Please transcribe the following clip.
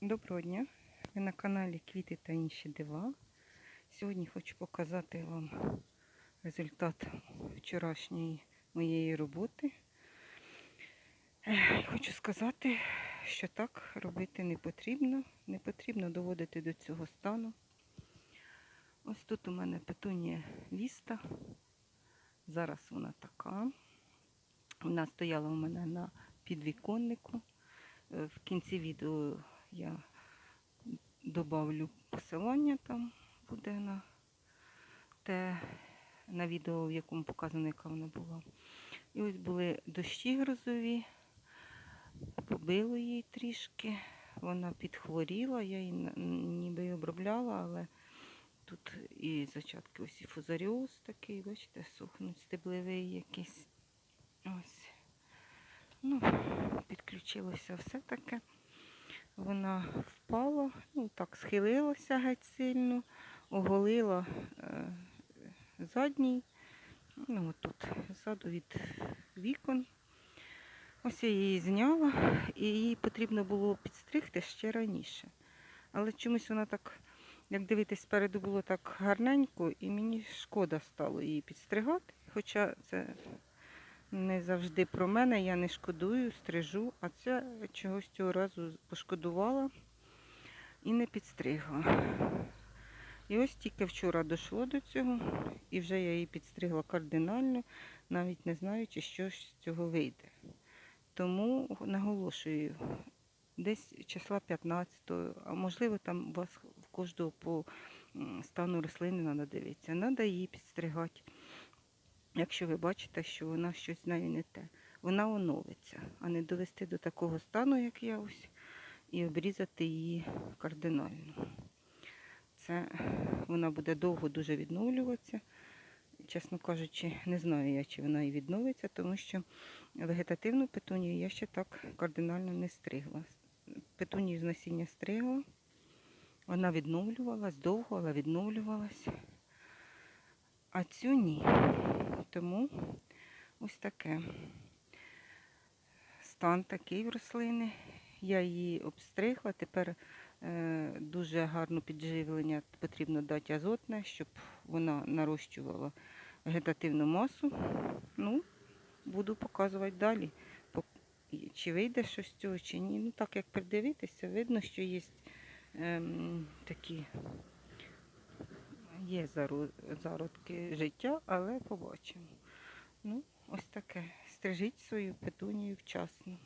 Доброго дня! Ви на каналі Квіти та інші дива. Сьогодні хочу показати вам результат вчорашньої моєї роботи. Хочу сказати, що так робити не потрібно. Не потрібно доводити до цього стану. Ось тут у мене петунія віста. Зараз вона така. Вона стояла у мене на підвіконнику. Е, В кінці відео я добавлю посилання там буде на те, на відео, в якому показано, яка вона була. І ось були дощі грозові, побило її трішки, вона підхворіла, я її ніби й обробляла, але тут і зачатки ось і фузаріоз такий, бачите, сухнуть стеблевий якийсь. Ось. Ну, підключилося все таке. Вона впала, ну так, схилилася геть сильно, оголила е, задній, ну тут ззаду від вікон. Ось я її зняла, і її потрібно було підстригти ще раніше. Але чомусь вона так, як дивитись, спереду було так гарненько, і мені шкода стало її підстригати. Хоча це не завжди про мене, я не шкодую, стрижу, а це чогось цього разу пошкодувала і не підстригла. І ось тільки вчора дійшло до цього, і вже я її підстригла кардинально, навіть не знаючи, що з цього вийде. Тому наголошую, десь числа 15, а можливо там у вас в кожного по стану рослини треба дивитися. Треба її підстригати якщо ви бачите, що вона щось з нею не те. Вона оновиться, а не довести до такого стану, як я ось, і обрізати її кардинально. Це вона буде довго дуже відновлюватися. Чесно кажучи, не знаю я, чи вона і відновиться, тому що вегетативну петунію я ще так кардинально не стригла. Петунію з насіння стригла. Вона відновлювалась довго, але відновлювалась. А цю ні. Тому ось таке. Стан такий в рослини. Я її обстригла. Тепер е, дуже гарне підживлення потрібно дати азотне, щоб вона нарощувала вегетативну масу. Ну, буду показувати далі. Чи вийде щось з цього, чи ні. Ну, так як придивитися, видно, що є ем, такі є зародки життя, але побачимо. Ну, ось таке. Стрижіть свою петунію вчасно.